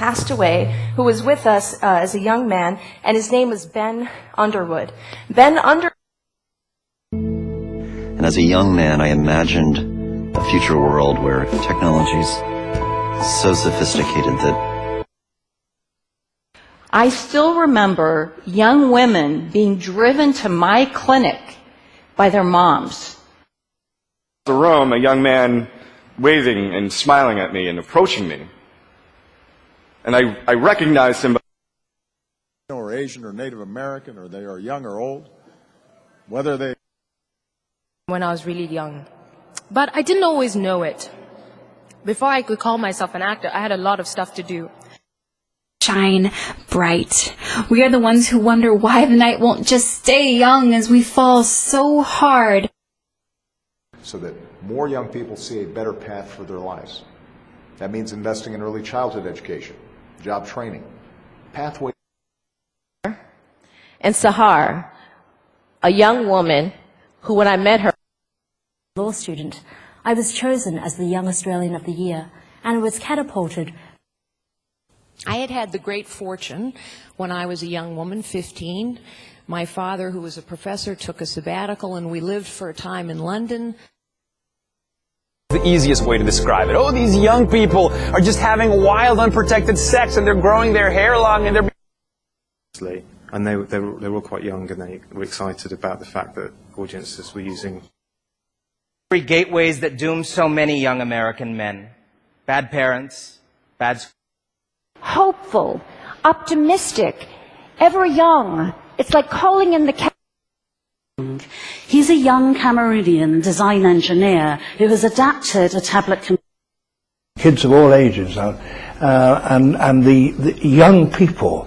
passed away, who was with us uh, as a young man, and his name was Ben Underwood. Ben Underwood. And as a young man, I imagined a future world where technology's so sophisticated that I still remember young women being driven to my clinic by their moms. the room, a young man waving and smiling at me and approaching me. And I, I recognized him. or Asian or Native American or they are young or old, whether they when I was really young. But I didn't always know it. Before I could call myself an actor, I had a lot of stuff to do. shine bright. We are the ones who wonder why the night won't just stay young as we fall so hard. so that more young people see a better path for their lives. That means investing in early childhood education, job training, pathway. and Sahar, a young woman who, when I met her, law student, I was chosen as the Young Australian of the Year and was catapulted I had had the great fortune when I was a young woman, 15. My father, who was a professor, took a sabbatical and we lived for a time in London. The easiest way to describe it. Oh, these young people are just having wild, unprotected sex and they're growing their hair long and they're. And they, they, were, they were quite young and they were excited about the fact that audiences were using gateways that doom so many young American men. Bad parents, bad schools. Hopeful, optimistic, ever young. It's like calling in the cat. A young Cameroonian design engineer who has adapted a tablet computer. Kids of all ages, uh, and, and the, the young people